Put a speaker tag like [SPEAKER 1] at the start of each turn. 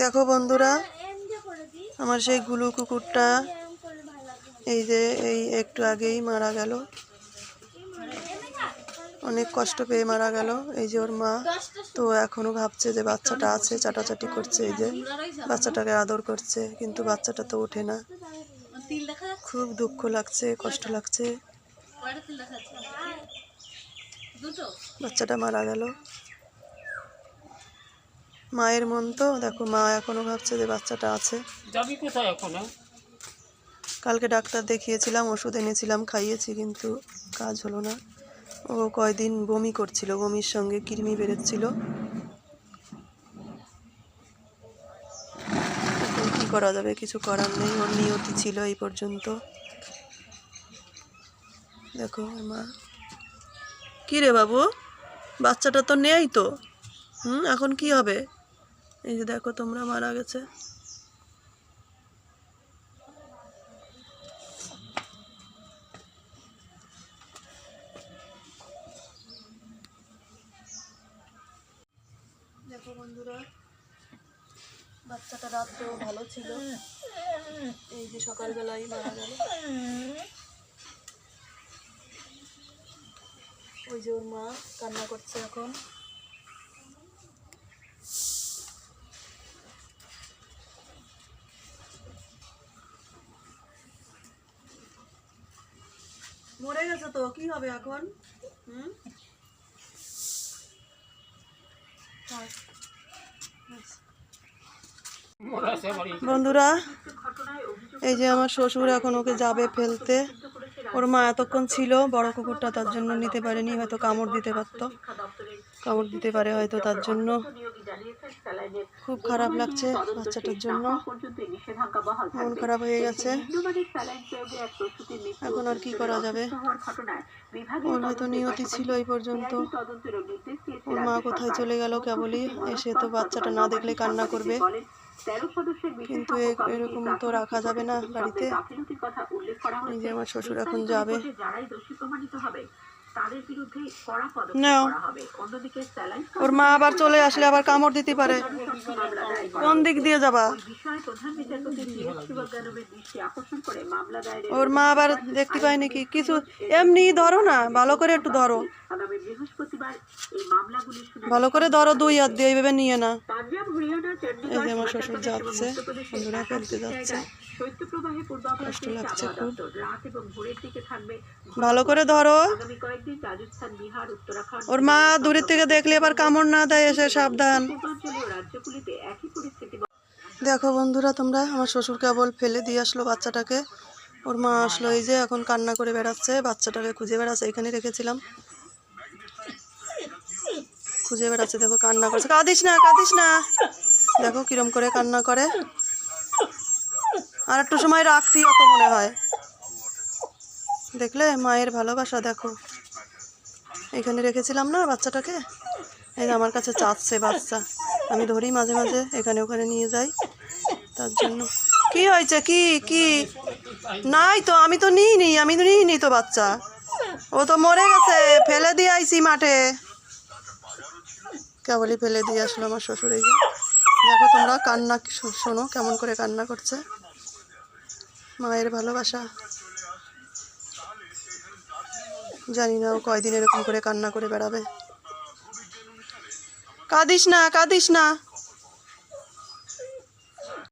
[SPEAKER 1] দেখো বন্ধুরা, আমার সেই গুলু কুকুরটা, এই যে এই একটু আগেই মারা গেল। অনেক কষ্ট পেয়ে মারা গেল। এই যে ওর মা, তো এখনও ভাবছে যে বাচ্চাটা আছে, চাটাচাটি করছে, এই যে বাচ্চাটাকে আদর করছে, কিন্তু বাচ্চাটা তো ওঠে না। খুব দুঃখ লাগছে, কষ্ট লাগছে। বাচ্চাটা মারা গেল। মায়ের মন তো। দেখো মা এখনও ভাবছে যে বাচ্চাটা আছে।
[SPEAKER 2] যাবি কোথায় এখন হ্যাঁ?
[SPEAKER 1] কালকে ডাক্তার দেখিয়েছিলাম ওষুধ এনেছিলাম খাইয়েছি কিন্তু কাজ হলো না। ও কয়দিন বমি করছিল বমির সঙ্গে কৃমি বেরোচ্ছিল। কী করা যাবে? কিছু করার নেই ওর নিয়তি ছিল এই পর্যন্ত। দেখো মা। কী রে বাবু বাচ্চাটা তো নেই তো। হুম এখন কি হবে? এই যে দেখো, তোমরা মারা গেছে। দেখো বন্ধুরা, বাচ্চাটা রাত্রেও ভালো ছিল। এই যে সকালবেলায় মারা গেল। ওই যে ওর মা কান্না করছে এখন। মরে গেছে তো কি হবে এখন? হুম? বন্ধুরা এই যে আমার শ্বশুর এখন ওকে যাবে ফেলতে। ওর মা এতক্ষণ ছিল, বড় কুকুরটা তার জন্য নিতে পারেনি, হয়তো কামড় দিতে পারতো। কামড় দিতে পারে হয়তো তার জন্য। খুব খারাপ লাগছে বাচ্চাটার জন্য। মন খারাপ হয়ে গেছে। এখন আর কি করা যাবে? ওর হয়তো নিয়তি ছিল এই পর্যন্ত। ওর মা কোথায় চলে গেল কেবলই? এসে তো বাচ্চাটা না দেখলে কান্না করবে। কিন্তু এরকম তো রাখা যাবে না বাড়িতে। এই যে আমার শ্বশুর এখন যাবে। ওর মা আবার চলে আসলে আবার কামড় দিতে পারে। কোন দিক দিয়ে যাবা? ওর মা আবার দেখতে পায় নাকি? কিছু এমনি ধরো না ভালো করে একটু ধরো। ভালো করে ধরো দুই হাত দিয়ে এইভাবে নিয়ে না। এই যে আমার শ্বশুর যাচ্ছে বন্ধুরা ফেলতে যাচ্ছে। ভালো করে ধরো। ওর মা দূরের থেকে দেখলে আবার কামড় না দেয় এসে সাবধান। দেখো বন্ধুরা তোমরা আমার শ্বশুর কেবল ফেলে দিয়ে আসলো বাচ্চাটাকে। ওর মা আসলো এই যে এখন কান্না করে বেড়াচ্ছে বাচ্চাটাকে খুঁজে বেড়াচ্ছে এখানে রেখেছিলাম। খুঁজে বেড়াচ্ছে দেখো কান্না করছে। কাঁদিস না কাঁদিস না। দেখো কিরম করে কান্না করে। আর একটু সময় রাখছি অত মনে হয়। দেখলে মায়ের ভালোবাসা দেখো। এখানে রেখেছিলাম না বাচ্চাটাকে? এই আমার কাছে চাচ্ছে বাচ্চা। আমি ধরি মাঝে মাঝে, এখানে ওখানে নিয়ে যাই। তার জন্য। কি হয়েছে? কি? কি? নাই তো, আমি তো নিই নি আমি তো নিই নি তো বাচ্চা। ও তো মরে গেছে, ফেলে দিয়ে আইছি মাঠে। কেবলই ফেলে দিয়ে আসলো আমার শ্বশুর এই দেখো তোমরা কান্না শোনো কেমন করে কান্না করছে। মায়ের ভালোবাসা। জানি না ও কয়দিন এরকম করে কান্না করে বেড়াবে। কাঁদিস না কাঁদিস না।